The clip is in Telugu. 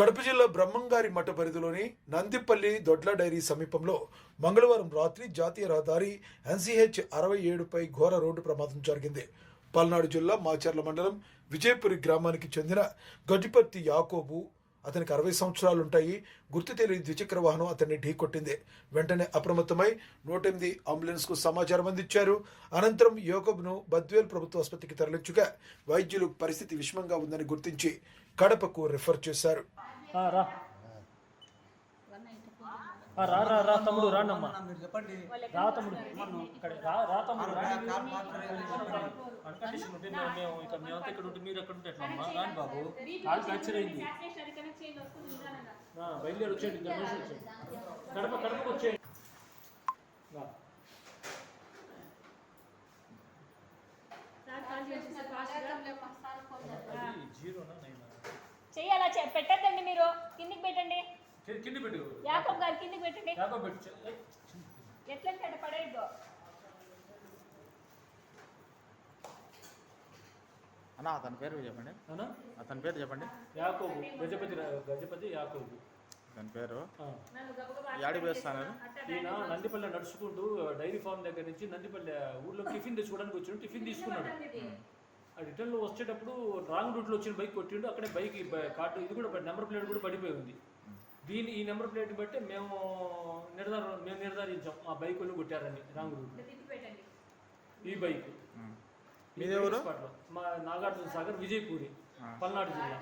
కడప జిల్లా బ్రహ్మంగారి మఠ పరిధిలోని నందిపల్లి దొడ్ల డైరీ సమీపంలో మంగళవారం రాత్రి జాతీయ రహదారి ఎన్సీహెచ్ అరవై ఏడుపై ఘోర రోడ్డు ప్రమాదం జరిగింది. పల్నాడు జిల్లా మాచర్ల మండలం విజయపురి గ్రామానికి చెందిన గజిపర్తి యాకోబు అతనికి అరవై సంవత్సరాలుంటాయి. గుర్తు తెలియని ద్విచక్ర వాహనం అతన్ని ఢీకొట్టింది వెంటనే అప్రమత్తమై నూట ఎనిమిది అంబులెన్స్కు సమాచారం అందించారు. అనంతరం యోగబ్ను బద్వేల్ ప్రభుత్వ ఆసుపత్రికి తరలించగా వైద్యులు పరిస్థితి విషమంగా ఉందని గుర్తించి కడపకు రిఫర్ చేశారు. రా. రా రా రా తమ్ముడు రానమ్మా. మీరు చెప్పండి రా తమ్ముడు. ఇక్కడ రా రా తమ్ముడు ఉంటే మేము ఇక్కడ మేమంతా ఇక్కడ ఉంటే మీరు ఎక్కడ ఉంటే ఎట్లా అమ్మా. రాని బాబు. కాలు ఫ్రాక్చర్ అయింది. ఆ, బయలుదేరి వచ్చేయండి మనుషులు వచ్చేయండి. కడప కడపకు వచ్చేయండి. జీరోనా నైనా? చెయ్యాలా పెట్టద్దండి. కింద- కింద పెట్టు. యాకబ్ గారు కిందికి పెట్టండి. యాకో పెట్టు. ఎట్లంటే అట్ట పడేయద్దు. అన్న అతని పేరు చెప్పండి. అవునా అతని పేరు చెప్పండి. యాకోబు గజపతి గజపతి యాకోబు. అతని పేరు. యాడికి వేస్తాను ఈయన నందిపల్లె నడుచుకుంటూ డైరీ ఫార్మ్ దగ్గర నుంచి నందిపల్లె ఊర్లో టిఫిన్ తెచ్చుకోవడానికి వచ్చాడు. టిఫిన్ తీసుకున్నాడు. ఆ రిటర్న్లో వచ్చేటప్పుడు రాంగ్ రూట్లో వచ్చిన బైక్ కొట్టిండు. అక్కడే బైక్ కార్డు ఇది కూడా నెంబర్ ప్లేట్ కూడా పడిపోయి ఉంది. దీని ఈ నెంబర్ ప్లేట్ బట్టి మేము నిర్ధార మేము నిర్ధారించాం. ఆ బైక్ వాళ్ళు కొట్టారని రాంగ్ రూట్. ఈ బైక్. మా నాగార్జున సాగర్ విజయపూరి పల్నాడు జిల్లా.